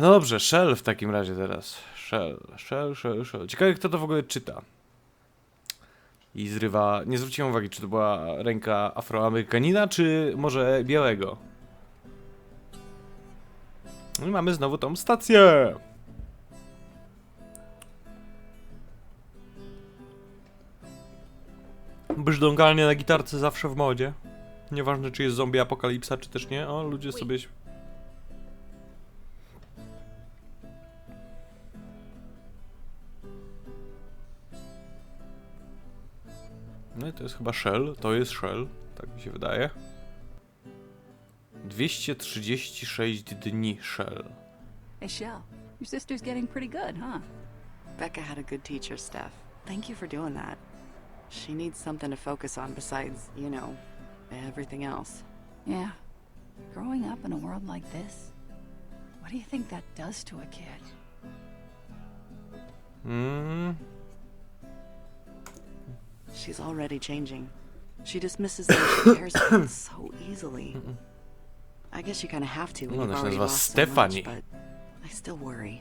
no dobrze, Shell w takim razie teraz. Shell, Shell, Shell, Shell. Ciekawe, kto to w ogóle czyta. I zrywa. Nie zwróciłem uwagi, czy to była ręka Afroamerykanina, czy może białego. No i mamy znowu tą stację. Brzdągalnie na gitarce zawsze w modzie. Nieważne, czy jest zombie apokalipsa, czy też nie. O, ludzie sobie. No i to jest chyba Shell. To jest Shell, tak mi się wydaje. 236 dni Shell. Hey, Shell, your sister's getting pretty good, huh? Becca had a good teacher, Steph. Thank you for doing that. She needs something to focus on besides, you know, everything else. Yeah. Growing up in a world like this, what do you think that does to a kid? Mm. She's already changing. She dismisses those she cares about so easily. I guess you kind of have to when No, you've się already nazywa lost Stephanie. so much, but I still worry.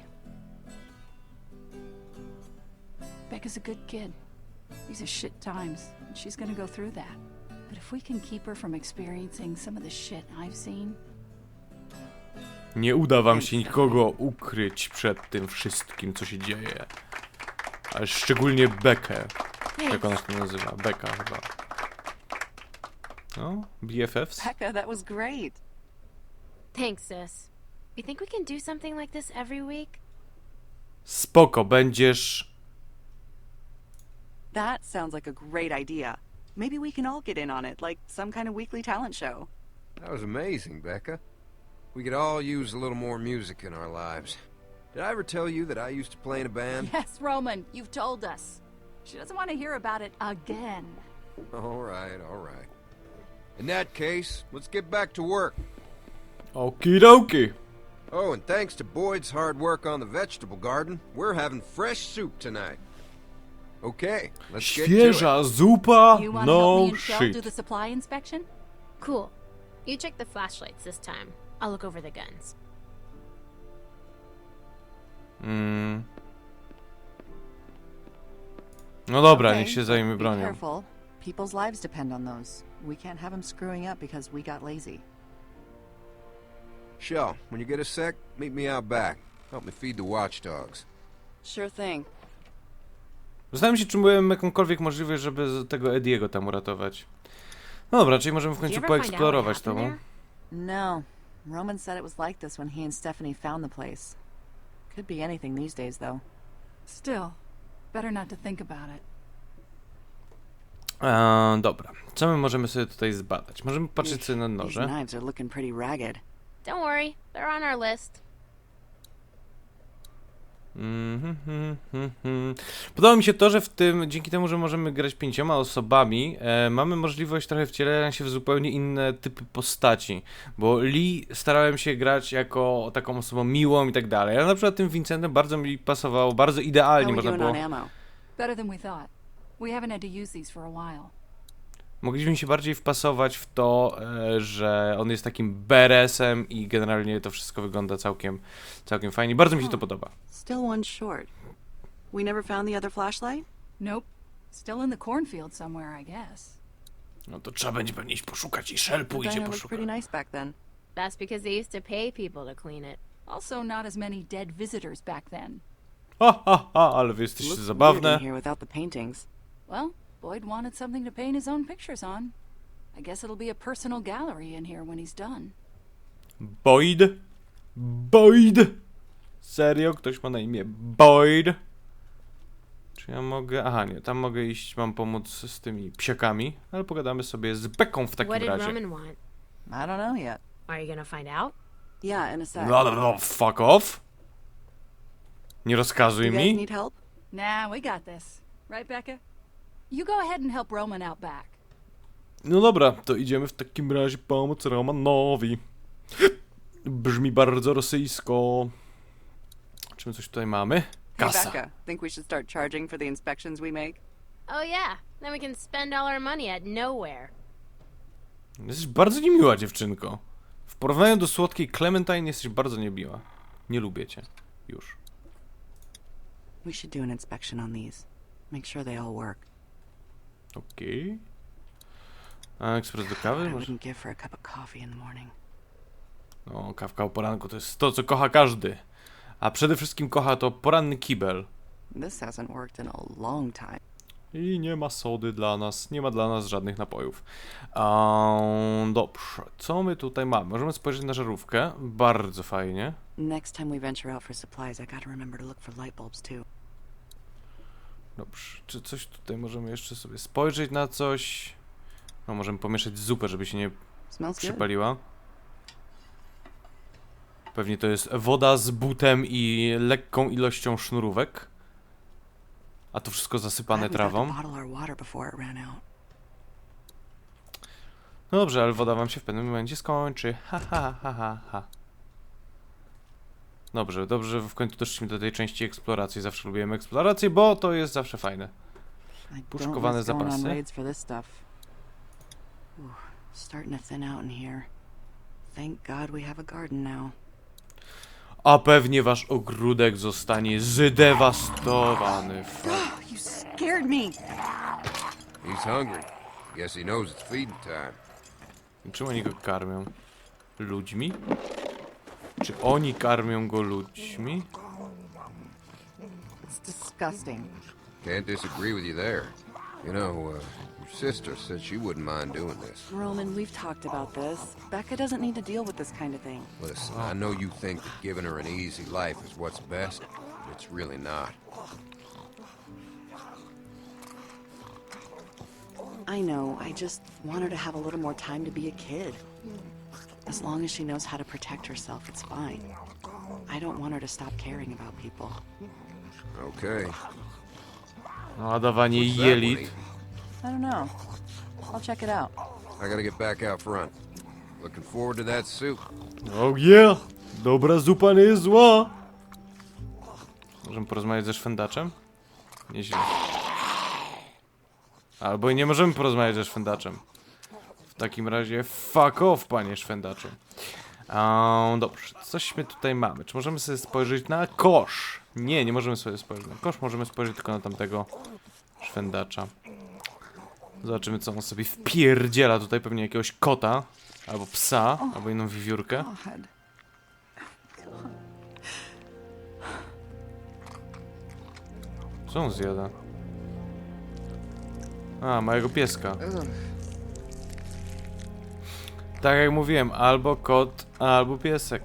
Becca's a good kid. These are shit times, and she's gonna go through that. But if we can keep her from experiencing some of the shit I've seen, Nie uda wam się nikogo ukryć przed tym wszystkim, co się dzieje. Ale szczególnie Bekę. Jak ona się nazywa? Beka chyba. No, BFFs? Becca, that was great. Thanks, sis. You think we can do something like this every week? Spoko, będziesz... That sounds like a great idea. Maybe we can all get in on it, like some kind of weekly talent show. That was amazing, Becca. We could all use a little more music in our lives. Did I ever tell you that I used to play in a band? yes, Roman, you've told us. She doesn't want to hear about it again. All right, all right. In that case, let's get back to work. Okidoki. Oh, and thanks to Boyd's hard work on the vegetable garden, we're having fresh soup tonight. Okay, let's get to it. Świeża zupa? You want to help No me and Shell do shit. the supply inspection? Cool. You check the flashlights this time. I'll look over the guns. Mm. No dobra, Okay, niech się zajmie bronią. careful. People's lives depend on those. We can't have them screwing up because we got lazy. Shell, when you get a sec, meet me out back. Help me feed the watchdogs. Sure thing. Zastanawiam się, czy byłem jakąkolwiek możliwość, żeby z- tego Ediego tam uratować. No dobra, czyli możemy w Did you końcu ever find out what poeksplorować happened there? No. Roman said it was like this when he and Stephanie found the place. Could be anything these days, though. Still, better not to think about it. Eee, dobra, co my możemy sobie tutaj zbadać? Możemy patrzeć sobie na These noże. knives are looking pretty ragged. Don't worry, they're on our list. Mhm, mhm, mhm. Podoba mi się to, że w tym, dzięki temu, że możemy grać pięcioma osobami, e, mamy możliwość trochę wcielenia się w zupełnie inne typy postaci. Bo Lee starałem się grać jako taką osobą miłą i tak dalej. Ale na przykład tym Vincentem bardzo mi pasowało, bardzo idealnie we można było. Better than we thought. We haven't had to use these for a while. Mogliśmy się bardziej wpasować w to, e, że on jest takim beresem i generalnie to wszystko wygląda całkiem, całkiem fajnie. Bardzo mi się to podoba. Still one short. We never found the other flashlight? Nope. Still in the cornfield somewhere, I guess. No to trzeba będzie pewnie iść poszukać i Shell The pójdzie diner looked poszukać. pretty nice back then. That's because they used to pay people to clean it. Also, not as many dead visitors back then. Ha, ha, ha, ale wy jesteście zabawne. in here without the paintings. Well, Boyd wanted something to paint his own pictures on. I guess it'll be a personal gallery in here when he's done. Boyd? Boyd? Serio? Ktoś ma na imię Boyd? Czy ja mogę... Aha, nie, tam mogę iść, mam pomóc z tymi psiakami, ale pogadamy sobie z Beką w What takim did razie. Roman want? I don't know yet. Are you gonna find out? Yeah, in a sec. No, no, no, fuck off. Nie rozkazuj you guys mi. need help? Nah, we got this. Right, Becca? You go ahead and help Roman out back. No dobra, to idziemy w takim razie pomóc Romanowi. Brzmi bardzo rosyjsko. Czy my coś tutaj mamy? Hey, Kasa. Becca, think we should start charging for the inspections we make? Oh yeah, then we can spend all our money at nowhere. Jesteś bardzo niemiła dziewczynko. W porównaniu do słodkiej Clementine jesteś bardzo niemiła. Nie lubię cię. Już. We should do an inspection on these. Make sure they all work. Okej. A ekspres do kawy? Może? No, kawka o poranku to jest to, co kocha każdy. A przede wszystkim kocha to poranny kibel. I nie ma sody dla nas, nie ma dla nas żadnych napojów. Um, dobrze, co my tutaj mamy? Możemy spojrzeć na żarówkę. Bardzo fajnie. Next time we venture out for supplies, I gotta remember to look for light bulbs too. Dobrze, czy coś tutaj możemy jeszcze sobie spojrzeć na coś? No, możemy pomieszać zupę, żeby się nie Smells good. przypaliła. Pewnie to jest woda z butem i lekką ilością sznurówek. A to wszystko zasypane trawą. No dobrze, ale woda wam się w pewnym momencie skończy. Ha, ha, ha, ha, ha. Dobrze, dobrze, w końcu doszliśmy do tej części eksploracji. Zawsze lubiłem eksplorację, bo to jest zawsze fajne. Puszkowane zapasy. a pewnie wasz ogródek zostanie zdewastowany. Fuck. You scared me. He's hungry. Guess he knows it's feeding time. Czym oni go karmią? Ludźmi? Czy oni karmią go ludźmi? It's disgusting. Can't disagree with you there. You know, uh, your sister said she wouldn't mind doing this. Roman, we've talked about this. Becca doesn't need to deal with this kind of thing. Listen, I know you think that giving her an easy life is what's best, but it's really not. I know, I just want her to have a little more time to be a kid. As long as she knows how to protect herself, it's fine. I don't want her to stop caring about people. Okay. No, What's that jelit. I don't know. I'll check it out. I gotta get back out front. Looking forward to that soup. Oh yeah! Dobra zupa nie jest zła! Możemy porozmawiać ze szwendaczem? Nieźle. Albo i nie możemy porozmawiać ze szwendaczem. W takim razie fuck off, panie szwendaczu. Um, dobrze, coś my tutaj mamy. Czy możemy sobie spojrzeć na kosz? Nie, nie możemy sobie spojrzeć na kosz, możemy spojrzeć tylko na tamtego szwendacza. Zobaczymy, co on sobie wpierdziela tutaj, pewnie jakiegoś kota, albo psa, albo inną wiewiórkę. Co on zjada? A, mojego pieska. Tak jak mówiłem, albo kot, albo piesek.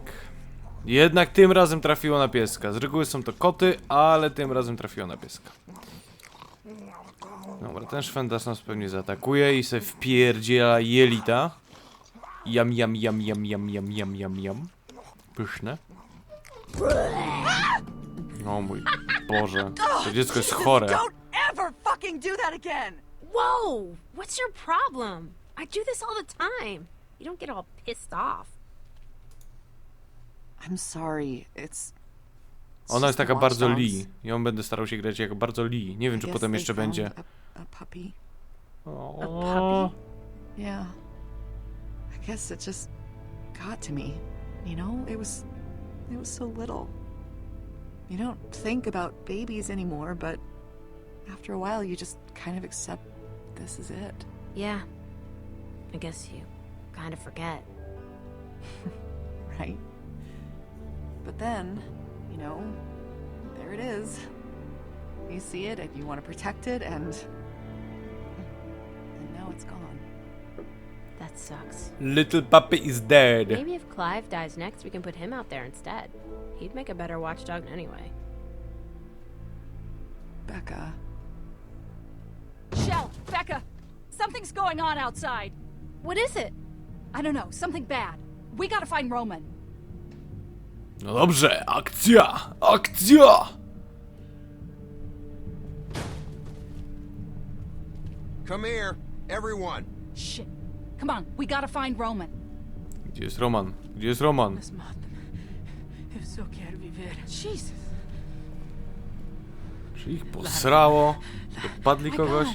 Jednak tym razem trafiło na pieska. Z reguły są to koty, ale tym razem trafiło na pieska. Dobra, ten szwendas nas pewnie zaatakuje i se wpierdziela jelita. Jam, jam, jam, jam, jam, jam, jam, jam, jam. Pyszne. O mój Boże, to dziecko jest chore. Ever fucking do that again! Whoa! What's your problem? I do this all the time. You don't get all pissed off. I'm sorry. It's. it's Ona jest just the taka bardzo watchdogs. Lee. Ją będę starał się grać jako bardzo Lee. Nie wiem, I czy guess potem they jeszcze będzie. A, a puppy. A O, puppy? Yeah. I guess it just got to me. You know, it was it was so little. You don't think about babies anymore, but after a while you just kind of accept this is it. Yeah. I guess you kind of forget. Right? But then, you know, there it is. You see it and you want to protect it and and now it's gone. That sucks. Little puppy is dead. Maybe if Clive dies next, we can put him out there instead. He'd make a better watchdog anyway. Becca. Shell, Becca, something's going on outside. What is it? I don't know, something bad. We gotta find Roman. No dobrze, akcja! Akcja! Come here, everyone. Shit. Come on, we gotta find Roman. Gdzie jest Roman? Gdzie jest Roman? Eu quero viver. Jesus. Czy ich posrało? Dopadli kogoś?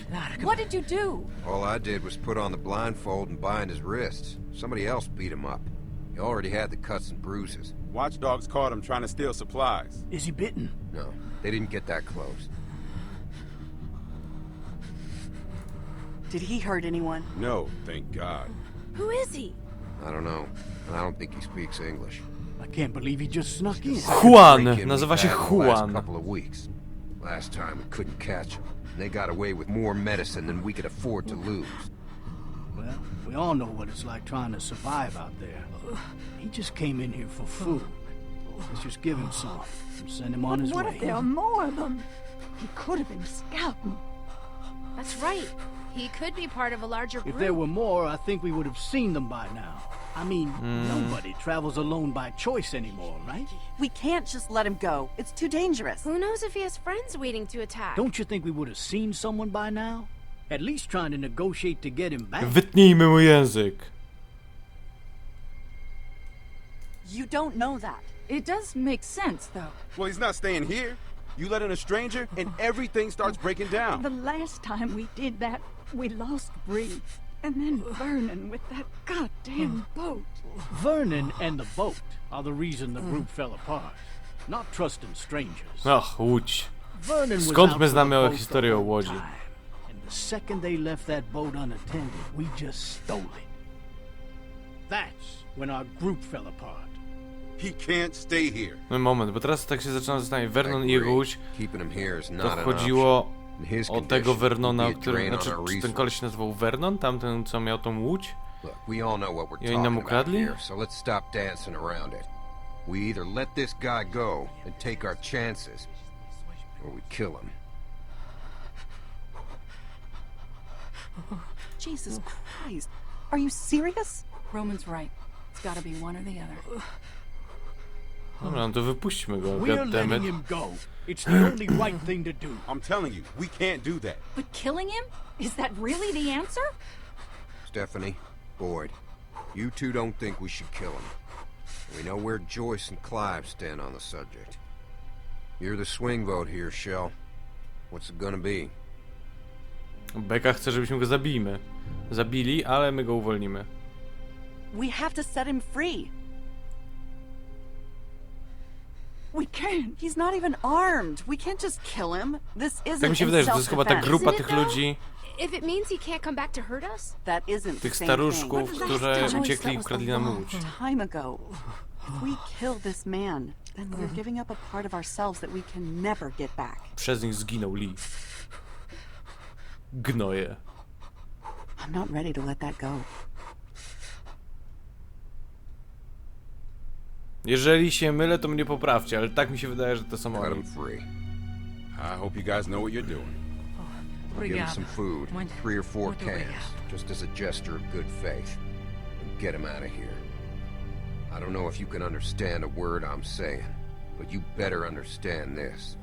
What did you do? All I did was put on the blindfold and bind his wrists. Somebody else beat him up. He already had the cuts and bruises. Watchdogs caught him trying to steal supplies. Is he bitten? No, they didn't get that close. Did he hurt anyone? No, thank God. Who is he? I don't know. And I don't think he speaks English. I can't believe he just snuck in. Juan, Break-in nazywa we've się had in the last Juan. couple of weeks. Last time we couldn't catch them. And they got away with more medicine than we could afford to lose. Well, we all know what it's like trying to survive out there. He just came in here for food. Let's just give him some and send him on his what way. What if there are more of them? He could have been scouting. That's right. He could be part of a larger group. If there were more, I think we would have seen them by now. I mean, hmm. nobody travels alone by choice anymore, right? We can't just let him go. It's too dangerous. Who knows if he has friends waiting to attack? Don't you think we would have seen someone by now? At least trying to negotiate to get him back. Wytnijmy mu język. You don't know that. It does make sense, though. Well, he's not staying here. You let in a stranger, and everything starts breaking down. The last time we did that, we lost Bree. And then Vernon with that goddamn hmm. boat. Vernon and the boat are the reason the group fell apart. Not trusting strangers. Ah, Ach, Łódź. Vernon was Skąd my the znamy o boat historii o Łodzi? time. And the second they left that boat unattended, we just stole it. That's when our group fell apart. He can't stay here. No moment, bo teraz tak się zaczyna zastanawiać. Vernon i I jego agree. Łódź, Keeping him here is to not an chodziło In his o condition, tego he'd Vernona, be o a którym... drain on Znaczy, our czy ten resources. koleś się nazywał Vernon? Tamten, co miał tą łódź? Look, we all know what we're I oni nam talking about ukradli? here, so let's stop dancing around it. We either let this guy go and take our chances, or we kill him. Jesus oh. Christ. Are you serious? Roman's right. It's gotta be one or the other. Dobra, no to wypuśćmy go, We're letting goddammit. him go. It's the only right thing to do. I'm telling you, we can't do that. But killing him? Is that really the answer? Stephanie, Boyd, you two don't think we should kill him. We know where Joyce and Clive stand on the subject. You're the swing vote here, Shell. What's it gonna be? Beka chce, żebyśmy go zabijmy. Zabili, ale my go uwolnimy. We have to set him free. We can't. He's not even armed. We can't just kill him. This isn't Tak mi się wydaje, że to jest chyba ta self-defense. grupa Isn't it tych though? ludzi, If it means he can't come back to hurt us? That isn't the tych same staruszków, thing. którzy Joyce, uciekli that i was ukradli nam łódź. Time ago. If we kill this man, then we're giving up a part of ourselves that we can never get back. Przez nich zginął Lee. Gnoje. I'm not ready to let that go. Jeżeli się mylę, to mnie poprawcie, ale tak mi się wydaje, że to są Let oni. him free. I hope you guys know what you're doing. Give him some food, three or four cans, just as a gesture of good faith, and get him out of here. I don't know if you can understand a word I'm saying, but you better understand this.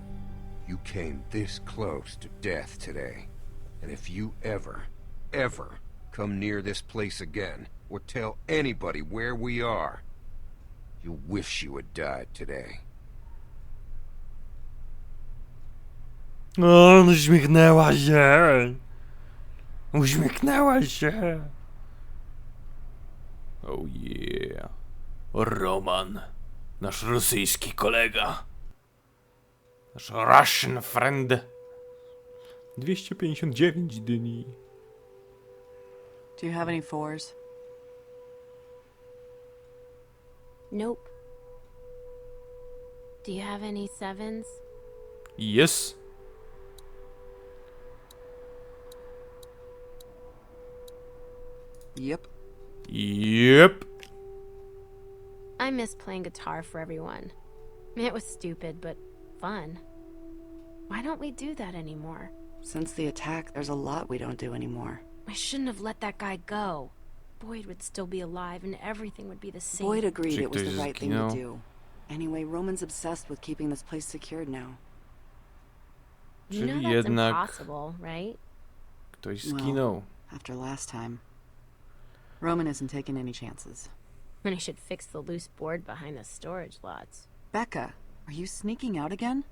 You came this close to death today, and if you ever, ever come near this place again, or tell anybody where we are, you'll wish you had died today. O, uśmiechnęła się. Uśmiechnęła się. Oh yeah. Roman. Nasz rosyjski kolega. Nasz Russian friend. 259 dni. Do you have any fours? Nope. Do you have any sevens? Yes. Yep. Yep. I miss playing guitar for everyone. It was stupid, but fun. Why don't we do that anymore? Since the attack, there's a lot we don't do anymore. I shouldn't have let that guy go. Boyd would still be alive and everything would be the same. Boyd agreed it was the right thing to do. Anyway, Roman's obsessed with keeping this place secured now. you know that's jednak- impossible, right? Ktoś Well. zginął. After last time. Roman isn't taking any chances. Then I should fix the loose board behind the storage lots. Becca, are you sneaking out again?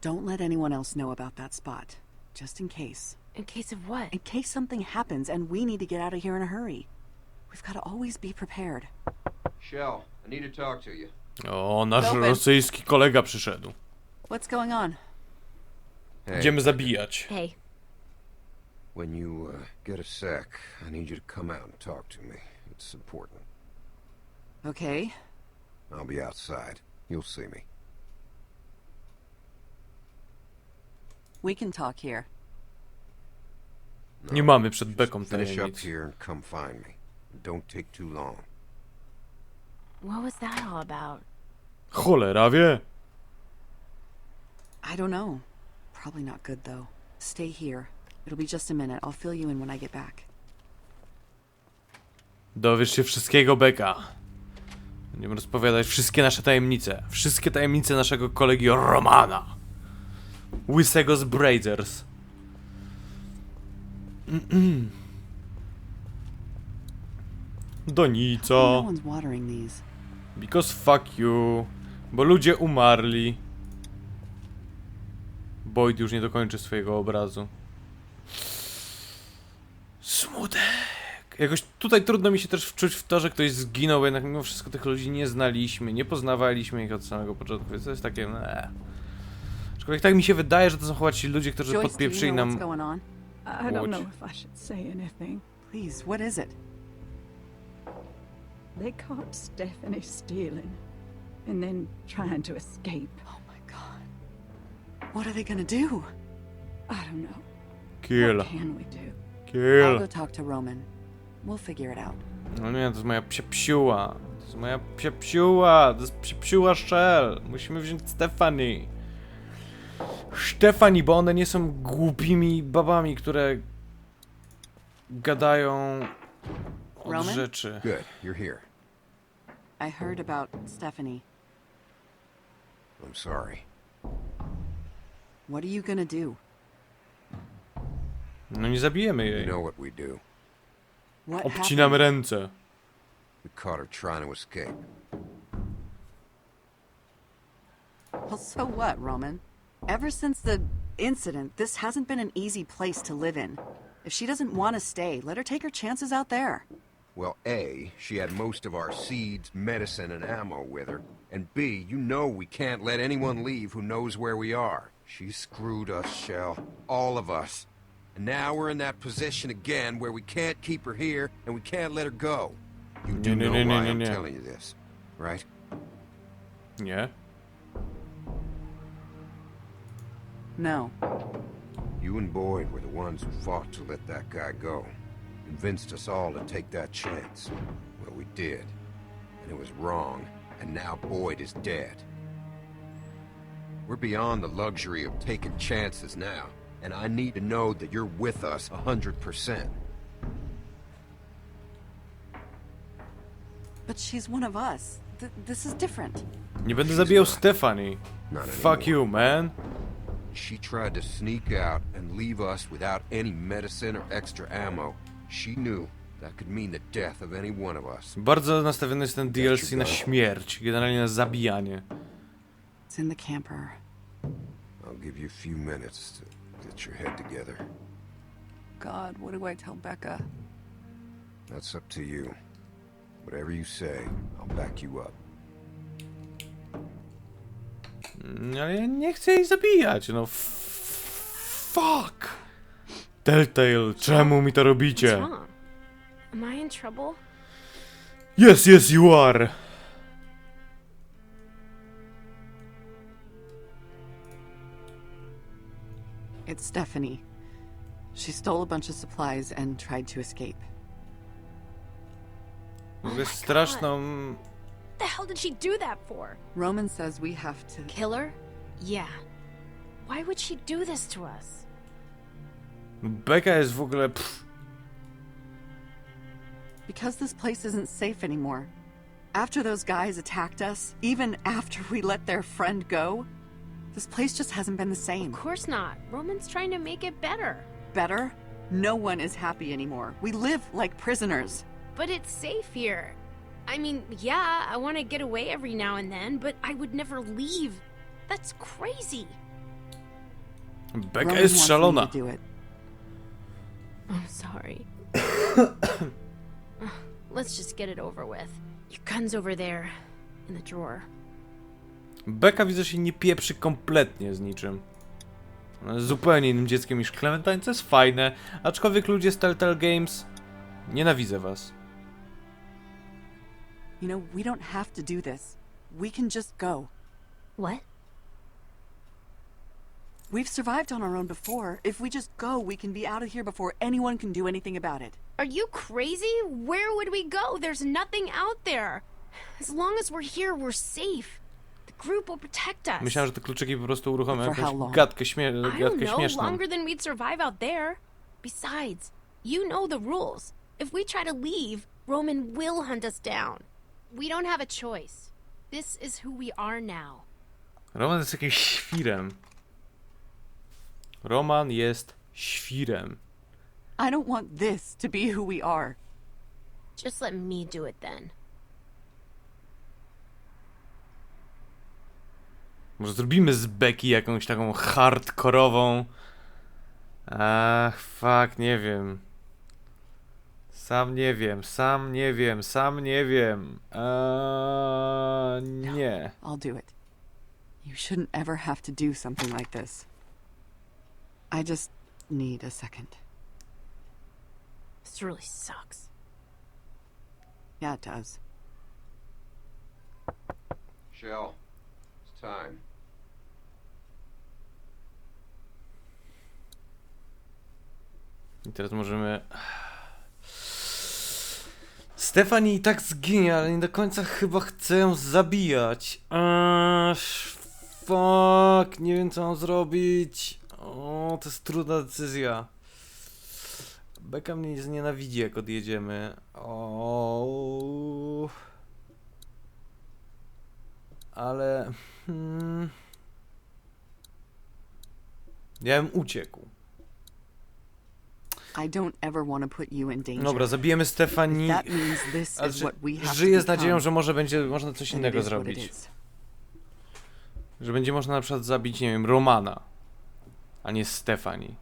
Don't let anyone else know about that spot. Just in case. In case of what? In case something happens and we need to get out of here in a hurry. We've got to always be prepared. Shell, I need to talk to you. O, nasz Open. rosyjski kolega przyszedł. What's going on? Hey, Idziemy zabijać. Hey, when you uh, get a sec, I need you to come out and talk to me. It's important. Okay. I'll be outside. You'll see me. We can talk here. Nie mamy przed beką Finish up tajemnic. here and come find me. Don't take too long. what was that all about? Cholera wie. I don't know. Probably not good, though. Stay here. It'll be just a minute. I'll fill you in when I get back. Dowiesz się wszystkiego, Beka. Będziemy rozpowiadać wszystkie nasze tajemnice. Wszystkie tajemnice naszego kolegi Romana. Łysego z Brazers. No Donica. watering these. Because fuck you. Bo ludzie umarli. Boyd już nie dokończy swojego obrazu. Smutek. Jakoś tutaj trudno mi się też wczuć w to, że ktoś zginął, bo jednak mimo wszystko tych ludzi nie znaliśmy, nie poznawaliśmy ich od samego początku, więc to jest takie, nee. Aczkolwiek tak mi się wydaje, że to są chyba ci ludzie, którzy podpieprzyli nam... what's going on? I I don't Watch. know if I should say anything. Please, what is it? They caught Stephanie stealing and then trying to escape. Oh my god. What are they gonna do? I don't know. Kill, What can we do? I'll kill. go talk to Roman. We'll figure it out. No nie, to jest moja psia psiuła. To jest moja psia psiuła. To jest psia psiuła Shell. Musimy wziąć Stefani. Stefani, bo one nie są głupimi babami, które gadają od Roman? rzeczy. Good, you're here. I heard about Stephanie. I'm sorry. What are you gonna do? No nie zabijemy You jej. know what we do. What Obcinamy happened? ręce. We caught her trying to escape. Well, so what, Roman? Ever since the incident, this hasn't been an easy place to live in. If she doesn't want to stay, let her take her chances out there. Well, A, she had most of our seeds, medicine, and ammo with her. And B, you know we can't let anyone leave who knows where we are. She screwed us, Shell. All of us. And now we're in that position again where we can't keep her here and we can't let her go. You do No, no, know no, no, why I'm telling you this, right? Nie? No. You and Boyd were the ones who fought to let that guy go. Convinced us all to take that chance. Well, we did. And it was wrong, and now Boyd is dead. We're beyond the luxury of taking chances now, and I need to know that you're with us a hundred percent. But she's one of us. Th- this is different. Nie będę She's zabijał not. Stefani. Not Fuck you, man. She tried to sneak out and leave us without any medicine or extra ammo. She knew that could mean the death of any one of us. Bardzo nastawiony jest ten DLC na śmierć, generalnie na zabijanie. It's in the camper. I'll give you a few minutes to get your head together. God, what do I tell Becca? That's up to you. Whatever you say, I'll back you up. Ale ja nie chcę jej zabijać, no f- fuck! Telltale, czemu mi to robicie? Am I in trouble? Yes, yes, you are! It's Stephanie. She stole a bunch of supplies and tried to escape. Mówię straszną... What the hell did she do that for? Roman says we have to. Kill her? Yeah. Why would she do this to us? Beka jest w ogóle... Pff, Because this place isn't safe anymore. After those guys attacked us, even after we let their friend go, this place just hasn't been the same. Of course not. Roman's trying to make it better. Better? No one is happy anymore. We live like prisoners. But it's safe here. I mean, yeah, I want to get away every now and then, but I would never leave. That's crazy. Beka Roman jest wants me szalona. to do it. I'm sorry. Let's just get it over with. Your gun's over there, in the drawer. Beka widzę, się nie pieprzy kompletnie z niczym. Ona jest zupełnie innym dzieckiem niż Clementine, co jest fajne, aczkolwiek ludzie z Telltale Games, nienawidzę was. You know, we don't have to do this. We can just go. What? We've survived on our own before. If we just go, we can be out of here before anyone can do anything about it. Are you crazy? Where would we go? There's nothing out there. As long as we're here, we're safe. The group will protect us. Myślałem, że te kluczyki po prostu uruchomią For how jakąś gadkę, śmie I don't gadkę know, śmieszną. longer than we'd survive out there. Besides, you know the rules. If we try to leave, Roman will hunt us down. We don't have a choice. This is who we are now. Roman jest jakimś świrem. Roman jest świrem. I don't want this to be who we are. Just let me do it then. Może zrobimy z Becky jakąś taką hardkorową. Ach, fuck, nie wiem. Sam nie wiem, sam nie wiem, sam nie wiem. Eee, nie. I'll do it. You shouldn't ever have to do something like this. I just need a second. This really sucks. Yeah, it does. Shell, it's time. I teraz możemy. Stefani i tak zginie, ale nie do końca chyba chcę ją zabijać. Aż, fuck, nie wiem co mam zrobić. O, to jest trudna decyzja. Beka mnie znienawidzi jak odjedziemy. O. Ale. Hmm, ja bym uciekł. I don't ever want to put you in danger. Dobra, zabijemy Stefani. that means this Ale is że- what we have Żyję to z nadzieją, że może będzie można coś it innego is what it zrobić. is. Że będzie można na przykład zabić, nie wiem, Romana, a nie Stefani.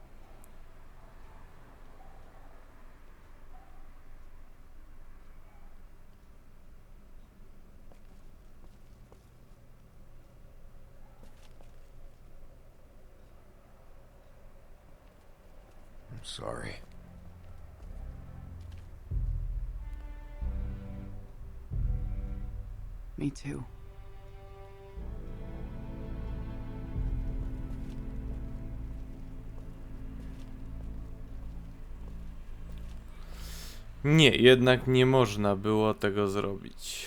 I'm sorry. Me too. Nie, jednak nie można było tego zrobić.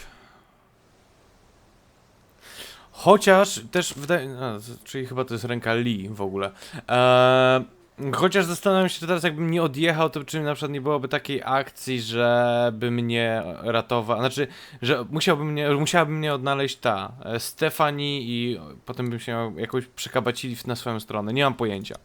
Chociaż też wydaje. A, czyli chyba to jest ręka Lee w ogóle. Eee, chociaż zastanawiam się teraz, jakbym nie odjechał, to czy na przykład nie byłoby takiej akcji, żeby mnie ratował. Znaczy, że musiałby mnie, musiałaby mnie odnaleźć ta e, Stefani i potem bym się jakoś przekabacili na swoją stronę. Nie mam pojęcia.